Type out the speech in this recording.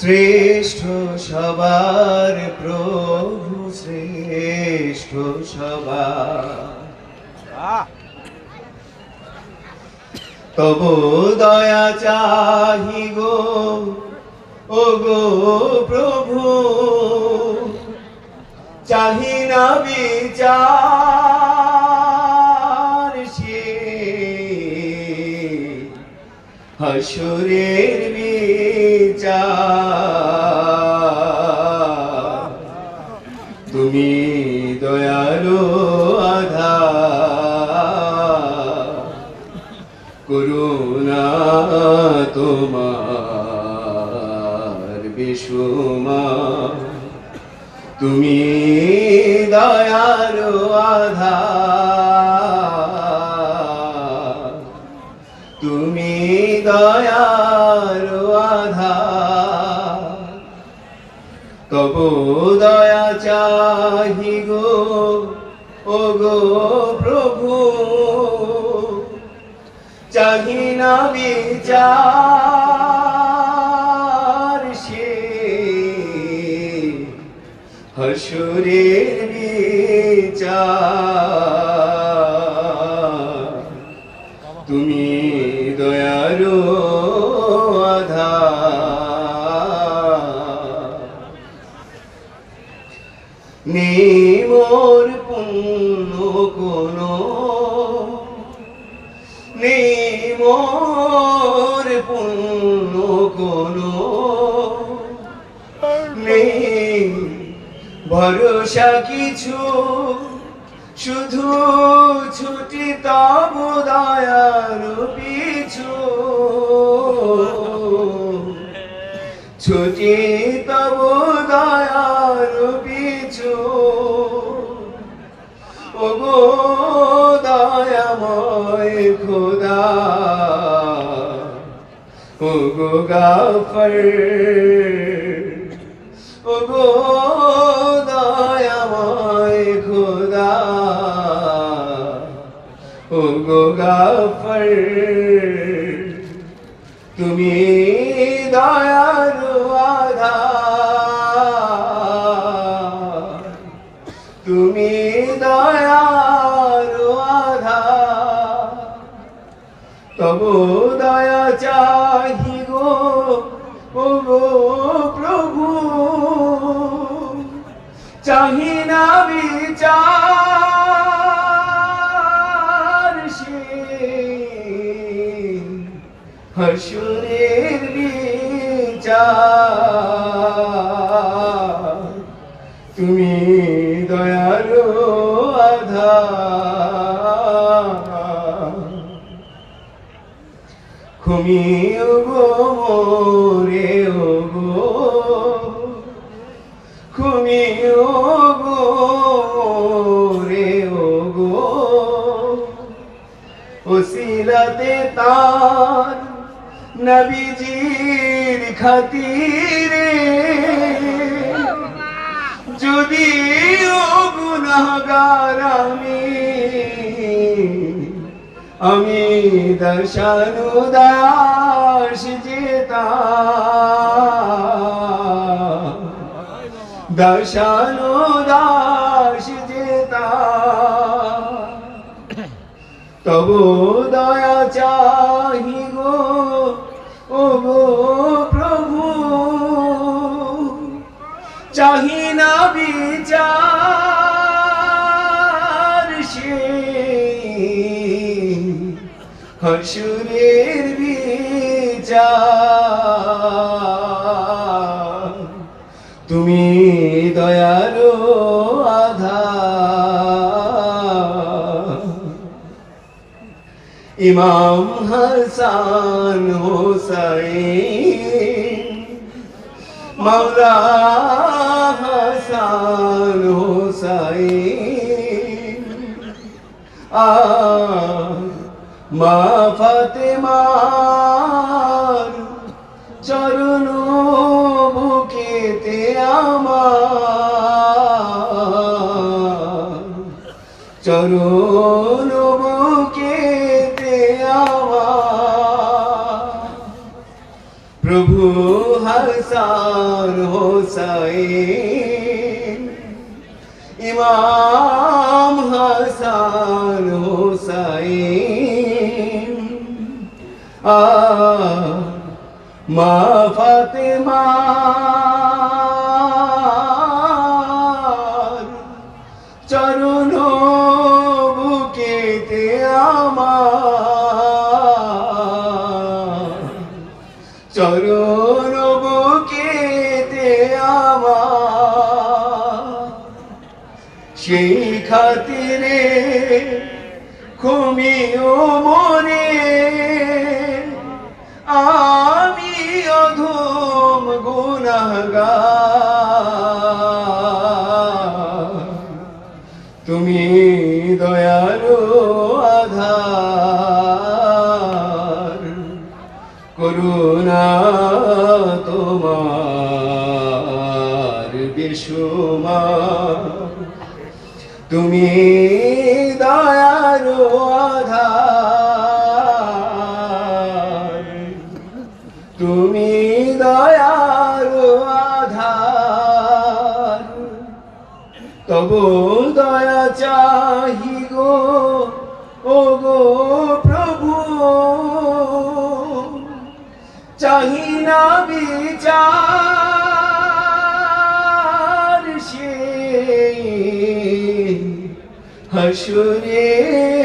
শ্রেষ্ঠ সবার প্রভু শ্রেষ্ঠ সবার। তব দয়া চাহি গো ও গো প্রভু চাহি না বিচার। হাসুরের বিচার। তুমি দয়ালু আধা। করুণা তোমার বিশুমা তুমি দয়ালু আধা। তবু দয়া চাহি গো ও গো প্রভু। চাহি না বিচার সে। হসুরের বিচার। নিমোর পুণ্য কোনো নিমোর পুণ্য কোনো ভরসা কিছু শুধু ছুটি তব দয়ার পিছু। ছুটি ওগো গাফর ওগো দয়াময় খোদা ওগো গাফর তুমি দয়ালু আধা তুমি দয়ালু তবু দয়া চাহি গো। ও প্রভু চাহি না বিচার সে। হসুরের বিচার। ঘুমিয়ে গো রে ও গো ঘুমিয়ে গো রে ও গো ওসিলাতে তার নবীজির খাতিরে যদি ও গুনাহগার আমি আমি দর্শানু দাস যেতা দর্শানু দাস যেতা তবু দয়া চাহি গো ও প্রভু। চাহি হসুরের বিচার তুমি দয়ালু আধা। ইমাম হাসান হোসাইন মাওলা হাসান হোসাইন। আ মা ফাতেমার চরণ বুকেতে আমার। চরণ বুকেতে আমার। প্রভু হাসান হোসাইন ইমাম হাসান হোসাইন। মা ফাতেমা। চরণ বুকেতে আমার। চরণ বুকেতে আমার। সেই খাতিরে ঘুমিও মরে আমি অধম গুনাহগার তুমি দয়ালু আধার। করুণা তোমার বেশুমার। তুমি তুমি দয়ালু আধার। তবু দয়া চাহি গো ও গো প্রভু। চাহি না বিচার সে। হসুরের